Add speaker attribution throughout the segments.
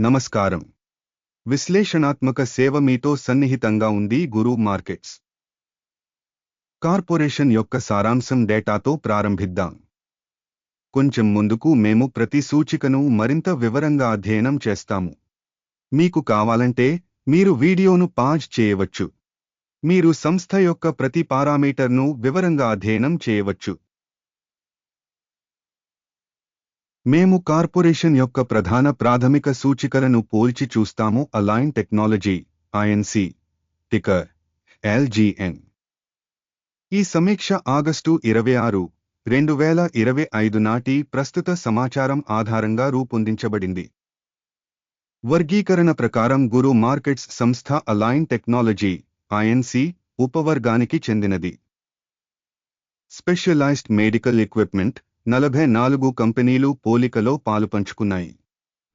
Speaker 1: నమస్కారం. విశ్లేషణాత్మక సేవ మీతో సన్నిహితంగా ఉంది గురు మార్కెట్స్. కార్పొరేషన్ యొక్క సారాంశం డేటాతో ప్రారంభిద్దాం. కొంచెం ముందుకు మేము ప్రతి సూచికను మరింత వివరంగా అధ్యయనం చేస్తాము. మీకు కావాలంటే మీరు వీడియోను పాజ్ చేయవచ్చు. మీరు సంస్థ యొక్క ప్రతి పారామీటర్ను వివరంగా అధ్యయనం చేయవచ్చు. మేము కార్పొరేషన్ యొక్క ప్రధాన ప్రాథమిక సూచికలను పోల్చి చూస్తాము. Align technology INC ticker LGN ఈ సమీక్ష ఆగస్టు ఇరవై ఆరు రెండు వేల ఇరవై ఐదు నాటి ప్రస్తుత సమాచారం ఆధారంగా రూపొందించబడింది. వర్గీకరణ ప్రకారం గురు మార్కెట్స్ సంస్థ అలైన్ టెక్నాలజీ ఐఎన్సి ఉపవర్గానికి చెందినది. స్పెషలైజ్డ్ మెడికల్ ఎక్విప్మెంట్ నలభై నాలుగు కంపెనీలు పోలికలో పాలుపంచుకున్నాయి.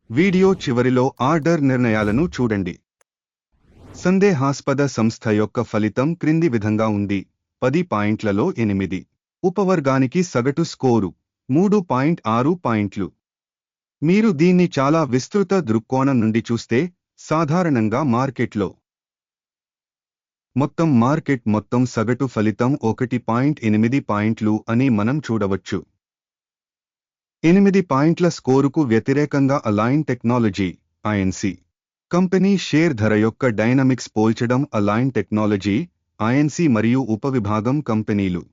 Speaker 1: వీడియో చివరిలో ఆర్డర్ నిర్ణయాలను చూడండి. సందేహాస్పద సంస్థ యొక్క ఫలితం క్రింది విధంగా ఉంది. పది పాయింట్లలో ఎనిమిది. ఉపవర్గానికి సగటు స్కోరు. మూడు పాయింట్ ఆరు పాయింట్లు. మీరు దీన్ని చాలా విస్తృత దృక్కోణం నుండి చూస్తే సాధారణంగా మార్కెట్లో. మొత్తం మార్కెట్ మొత్తం సగటు ఫలితం ఒకటి పాయింట్ ఎనిమిది పాయింట్లు అని మనం చూడవచ్చు. ఎనిమిది పాయింట్ల స్కోరుకు వ్యతిరేకంగా Align technology INC company share ధర యొక్క డైనమిక్స్ పోల్చడం అలైన్ టెక్నాలజీ ఐఎన్సి మరియు ఉపవిభాగం కంపెనీలు.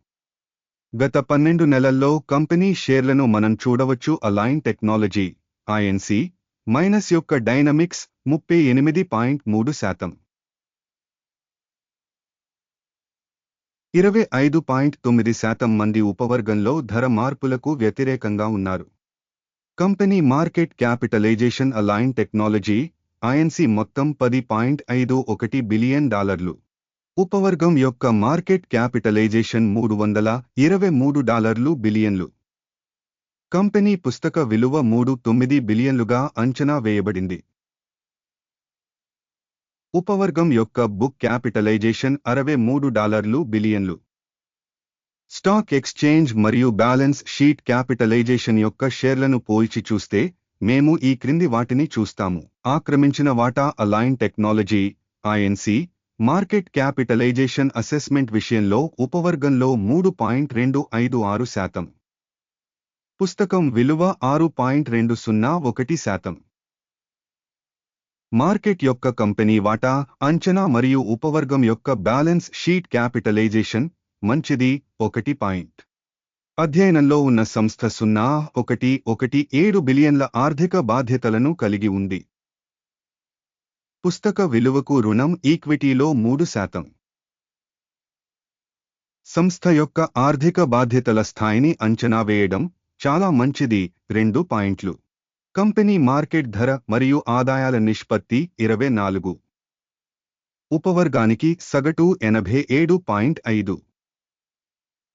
Speaker 1: గత పన్నెండు నెలల్లో కంపెనీ షేర్లను మనం చూడవచ్చు అలైన్ టెక్నాలజీ ఐఎన్సి మైనస్ యొక్క డైనమిక్స్ ముప్పై ఎనిమిది పాయింట్ మూడు శాతం. ఇరవై ఐదు పాయింట్ తొమ్మిది శాతం మంది ఉపవర్గంలో ధర మార్పులకు వ్యతిరేకంగా ఉన్నారు. Company market capitalisation Align technology INC మొత్తం పది పాయింట్ ఐదు ఒకటి బిలియన్ డాలర్లు. ఉపవర్గం యొక్క మార్కెట్ క్యాపిటలైజేషన్ మూడు వందల ఇరవై మూడు డాలర్లు బిలియన్లు. కంపెనీ పుస్తక విలువ మూడు తొమ్మిది బిలియన్లుగా అంచనా వేయబడింది. ఉపవర్గం యొక్క బుక్ క్యాపిటలైజేషన్ అరవై మూడు డాలర్లు బిలియన్లు. స్టాక్ ఎక్స్చేంజ్ మరియు బ్యాలెన్స్ షీట్ క్యాపిటలైజేషన్ యొక్క షేర్లను పోల్చి చూస్తే మేము ఈ క్రింది వాటిని చూస్తాము. ఆక్రమించిన వాటా Align Technology INC market capitalization assessment విషయంలో ఉపవర్గంలో మూడు పాయింట్ రెండు ఐదు ఆరు శాతం. పుస్తకం విలువ ఆరు పాయింట్ రెండు సున్నా ఒకటి శాతం. మార్కెట్ యొక్క కంపెనీ వాటా అంచనా మరియు ఉపవర్గం యొక్క బ్యాలెన్స్ షీట్ క్యాపిటలైజేషన్ మంచిది ఒకటి పాయింట్. అధ్యయనంలో ఉన్న సంస్థ సున్నా ఒకటి ఒకటి ఏడు బిలియన్ల ఆర్థిక బాధ్యతలను కలిగి ఉంది. పుస్తక విలువకు రుణం ఈక్విటీలో మూడు శాతం. సంస్థ యొక్క ఆర్థిక బాధ్యతల స్థాయిని అంచనా వేయడం చాలా మంచిది రెండు పాయింట్లు. కంపెనీ మార్కెట్ ధర మరియు ఆదాయాల నిష్పత్తి ఇరవై నాలుగు. ఉపవర్గానికి సగటు ఎనభై ఏడు పాయింట్ ఐదు.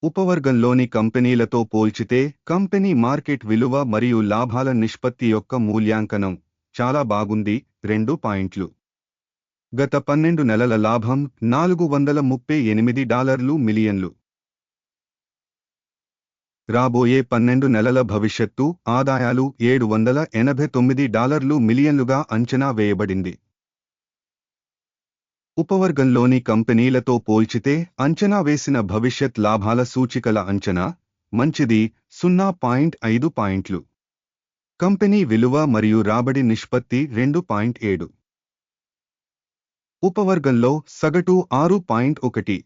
Speaker 1: ఉపవర్గంలోని కంపెనీలతో పోల్చితే కంపెనీ మార్కెట్ విలువ మరియు లాభాల నిష్పత్తి యొక్క మూల్యాంకనం చాలా బాగుంది రెండు పాయింట్లు. గత పన్నెండు నెలల లాభం నాలుగు వందల ముప్పై ఎనిమిది డాలర్లు మిలియన్లు. రాబోయే పన్నెండు నెలల భవిష్యత్తు ఆదాయాలు ఏడు వందల ఎనభై తొమ్మిది డాలర్లు మిలియన్లుగా అంచనా వేయబడింది. ఉపవర్గంలోని కంపెనీలతో పోల్చితే అంచనా వేసిన భవిష్యత్ లాభాల సూచికల అంచనా మంచిది సున్నా పాయింట్ ఐదు పాయింట్లు. కంపెనీ విలువ మరియు రాబడి నిష్పత్తి రెండు పాయింట్ ఏడు. ఉపవర్గంలో సగటు ఆరు పాయింట్ ఒకటి.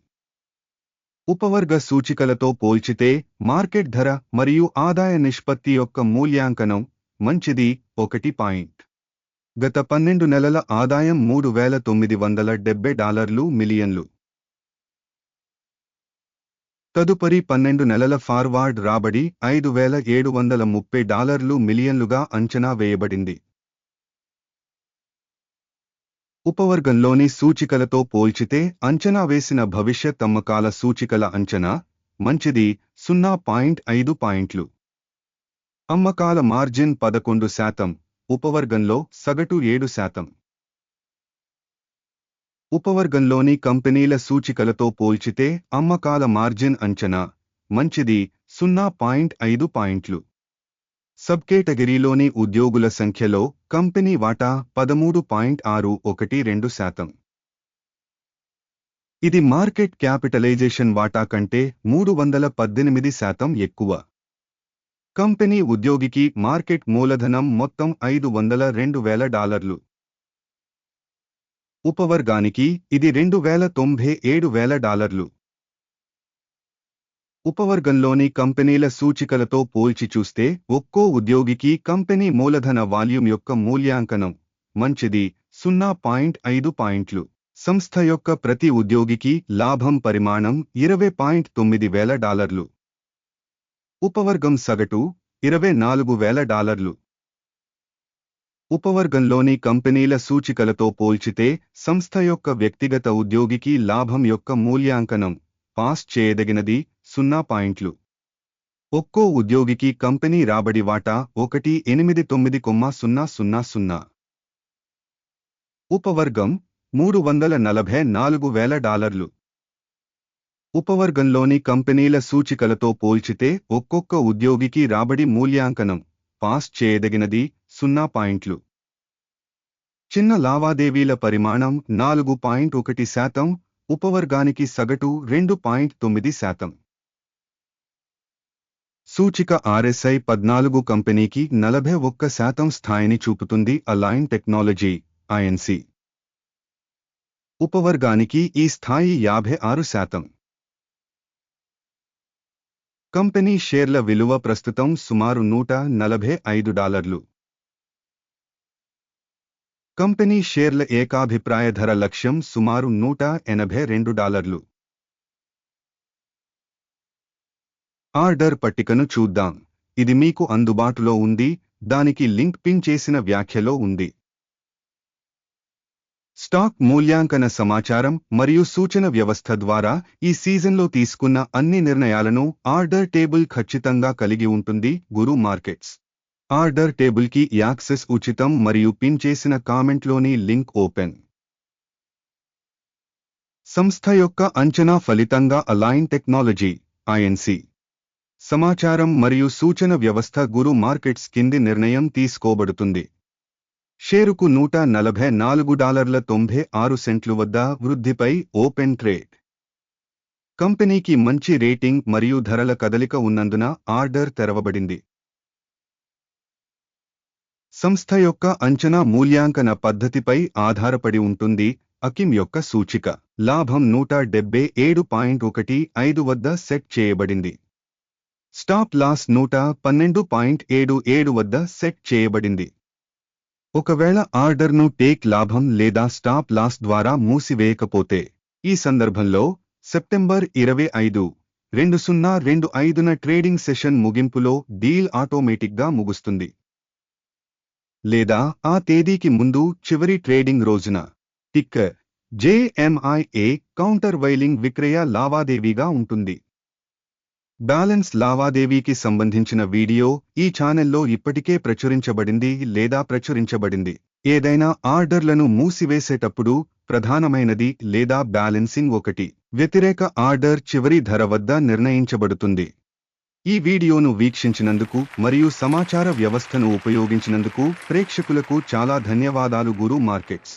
Speaker 1: ఉపవర్గ సూచికలతో పోల్చితే మార్కెట్ ధర మరియు ఆదాయ నిష్పత్తి యొక్క మూల్యాంకనం మంచిది. ఒకటి పాయింట్. గత పన్నెండు నెలల ఆదాయం మూడు వేల తొమ్మిది వందల డెబ్బై డాలర్లు మిలియన్లు. తదుపరి పన్నెండు నెలల ఫార్వార్డ్ రాబడి ఐదు వేల ఏడు వందల ముప్పై డాలర్లు మిలియన్లుగా అంచనా వేయబడింది. ఉపవర్గంలోని సూచికలతో పోల్చితే అంచనా వేసిన భవిష్యత్ అమ్మకాల సూచికల అంచనా మంచిది సున్నా పాయింట్ ఐదు పాయింట్లు. అమ్మకాల మార్జిన్ పదకొండు శాతం ఉపవర్గంలో సగటు ఏడు శాతం. ఉపవర్గంలోని కంపెనీల సూచికలతో పోల్చితే అమ్మకాల మార్జిన్ అంచనా మంచిది సున్నా పాయింట్ ఐదు పాయింట్లు. సబ్ కేటగిరీలోని ఉద్యోగుల సంఖ్యలో కంపెనీ వాటా పదమూడు పాయింట్ ఆరు ఒకటి రెండు శాతం. ఇది మార్కెట్ క్యాపిటలైజేషన్ వాటా కంటే మూడు వందల పద్దెనిమిది శాతం ఎక్కువ. కంపెనీ ఉద్యోగికి మార్కెట్ మూలధనం మొత్తం ఐదు వందల రెండు వేల డాలర్లు. ఉపవర్గానికి ఇది రెండు వేల తొంభై ఏడు వేల డాలర్లు. ఉపవర్గంలోని కంపెనీల సూచికలతో పోల్చి చూస్తే ఒక్కో ఉద్యోగికి కంపెనీ మూలధన వాల్యూమ్ యొక్క మూల్యాంకనం మంచిది సున్నా పాయింట్ ఐదు పాయింట్లు. సంస్థ యొక్క ప్రతి ఉద్యోగికి లాభం పరిమాణం ఇరవై పాయింట్ తొమ్మిది వేల డాలర్లు. ఉపవర్గం సగటు ఇరవై నాలుగు వేల డాలర్లు. ఉపవర్గంలోని కంపెనీల సూచికలతో పోల్చితే సంస్థ యొక్క వ్యక్తిగత ఉద్యోగికి లాభం యొక్క మూల్యాంకనం పాస్ చేయదగినది సున్నా పాయింట్లు. ఒక్కో ఉద్యోగికి కంపెనీ రాబడి వాటా ఒకటి ఎనిమిది తొమ్మిది కొమ్మ సున్నా సున్నా సున్నా. ఉపవర్గం మూడు వందల నలభై నాలుగు వేల డాలర్లు. ఉపవర్గంలోని కంపెనీల సూచికలతో పోల్చితే ఒక్కొక్క ఉద్యోగికి రాబడి మూల్యాంకనం పాస్ చేయదగినది సున్నా పాయింట్లు. చిన్న లావాదేవీల పరిమాణం నాలుగు పాయింట్ ఒకటి శాతం ఉపవర్గానికి సగటు రెండు పాయింట్ తొమ్మిది శాతం. సూచిక ఆర్ఎస్ఐ పద్నాలుగు కంపెనీకి నలభై ఒక్క శాతం స్థాయిని చూపుతుంది అలైన్ టెక్నాలజీ ఐఎన్సి ఉపవర్గానికి ఈ స్థాయి యాభై ఆరు శాతం. కంపెనీ షేర్ల విలువ ప్రస్తుతం సుమారు నూట నలభై ఐదు డాలర్లు. కంపెనీ షేర్ల ఏకాభిప్రాయ ధర లక్ష్యం సుమారు నూట ఎనభై రెండు డాలర్లు. ఆర్డర్ పట్టికను చూద్దాం. ఇది మీకు అందుబాటులో ఉంది. దానికి లింక్ పిన్ చేసిన వ్యాఖ్యలో ఉంది. స్టాక్ మూల్యాంకన సమాచారం మరియు సూచన వ్యవస్థ ద్వారా ఈ సీజన్లో తీసుకున్న అన్ని నిర్ణయాలను ఆర్డర్ టేబుల్ ఖచ్చితంగా కలిగి ఉంటుంది. గురు మార్కెట్స్. ఆర్డర్ టేబుల్కి యాక్సెస్ ఉచితం మరియు పిన్ చేసిన కామెంట్లోని లింక్ ఓపెన్. సంస్థ యొక్క అంచనా ఫలితంగా అలైన్ టెక్నాలజీ ఐఎన్సీ సమాచారం మరియు సూచన వ్యవస్థ గురు మార్కెట్స్ కింది నిర్ణయం తీసుకోబడుతుంది. షేరుకు నూట నలభై నాలుగు డాలర్ల తొంభై ఆరు సెంట్లు వద్ద వృద్ధిపై ఓపెన్ ట్రేడ్. కంపెనీకి మంచి రేటింగ్ మరియు ధరల కదలిక ఉన్నందున ఆర్డర్ తెరవబడింది. సంస్థ యొక్క అంచనా మూల్యాంకన పద్ధతిపై ఆధారపడి ఉంటుంది. అకిమ్ యొక్క సూచిక లాభం నూట డెబ్బై ఏడు పాయింట్ ఒకటి ఐదు వద్ద సెట్ చేయబడింది. స్టాప్ లాస్ నూట పన్నెండు పాయింట్ ఏడు ఏడు వద్ద సెట్ చేయబడింది. ఒకవేళ ఆర్డర్ను టేక్ లాభం లేదా స్టాప్ లాస్ ద్వారా మూసివేయకపోతే ఈ సందర్భంలో సెప్టెంబర్ ఇరవై ఐదు రెండు సున్నా రెండు ఐదున ట్రేడింగ్ సెషన్ ముగింపులో డీల్ ఆటోమేటిక్గా ముగుస్తుంది. లేదా ఆ తేదీకి ముందు చివరి ట్రేడింగ్ రోజున టిక్కర్ జేఎంఐఏ కౌంటర్ వైలింగ్ విక్రయ లావాదేవీగా ఉంటుంది. బ్యాలెన్స్ లావాదేవీకి సంబంధించిన వీడియో ఈ ఛానెల్లో ఇప్పటికే ప్రచురించబడింది లేదా ప్రచురించబడింది. ఏదైనా ఆర్డర్లను మూసివేసేటప్పుడు ప్రధానమైనది లేదా బ్యాలెన్సింగ్ ఒకటి. వ్యతిరేక ఆర్డర్ చివరి ధర వద్ద నిర్ణయించబడుతుంది. ఈ వీడియోను వీక్షించినందుకు మరియు సమాచార వ్యవస్థను ఉపయోగించినందుకు ప్రేక్షకులకు చాలా ధన్యవాదాలు గురు మార్కెట్స్.